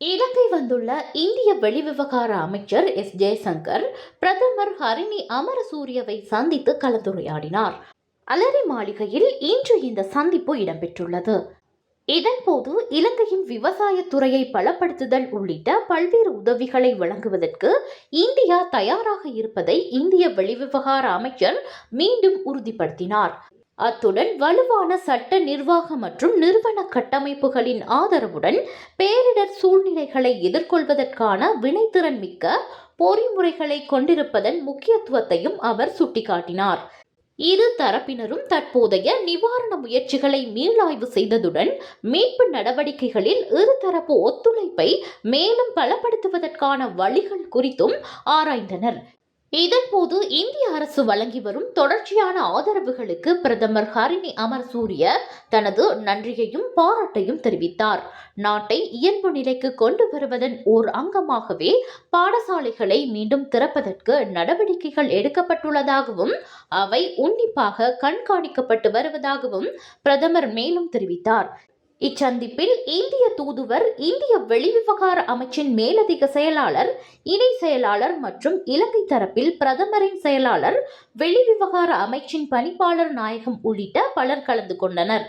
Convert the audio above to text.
இலங்கை வந்துள்ள இந்திய வெளிவிவகார அமைச்சர் எஸ். ஜெயசங்கர் பிரதமர் ஹரிணி அமரசூரியவை சந்தித்து கலந்துரையாடினார். அலரி மாளிகையில் இன்று இந்த சந்திப்பு இடம்பெற்றுள்ளது. இதன்போது இலங்கையின் விவசாயத்துறையை பலப்படுத்துதல் உள்ளிட்ட பல்வேறு உதவிகளை வழங்குவதற்கு இந்தியா தயாராக இருப்பதை இந்திய வெளிவிவகார அமைச்சர் மீண்டும் உறுதிப்படுத்தினார். அத்துடன் வலுவான சட்ட நிர்வாக மற்றும் நிறுவன கட்டமைப்புகளின் ஆதரவுடன் பேரிடர் சூழ்நிலைகளை எதிர்கொள்வதற்கான வினைத்திறன் மிக்க பொறிமுறைகளை கொண்டிருப்பதன் முக்கியத்துவத்தையும் அவர் சுட்டிக்காட்டினார். இரு தரப்பினரும் தற்போதைய நிவாரண முயற்சிகளை மீளாய்வு செய்ததுடன் மீட்பு நடவடிக்கைகளில் இருதரப்பு ஒத்துழைப்பை மேலும் பலப்படுத்துவதற்கான வழிகள் குறித்தும் ஆராய்ந்தனர். இதன்போது இந்திய அரசு வழங்கி வரும் தொடர்ச்சியான ஆதரவுகளுக்கு பிரதமர் ஹரிணி அமர் சூரிய தனது நன்றியையும் பாராட்டையும் தெரிவித்தார். நாட்டை இயல்பு நிலைக்கு கொண்டு வருவதன் ஓர் அங்கமாகவே பாடசாலைகளை மீண்டும் திறப்பதற்கு நடவடிக்கைகள் எடுக்கப்பட்டுள்ளதாகவும் அவை உன்னிப்பாக கண்காணிக்கப்பட்டு வருவதாகவும் பிரதமர் மேலும் தெரிவித்தார். இச்சந்திப்பில் இந்திய தூதுவர் இந்திய வெளிவிவகார அமைச்சின் மேலதிக செயலாளர் இணை செயலாளர் மற்றும் இலங்கை தரப்பில் பிரதமரின் செயலாளர் வெளிவிவகார அமைச்சின் பணிப்பாளர் நாயகம் உள்ளிட்ட பலர் கலந்து கொண்டனர்.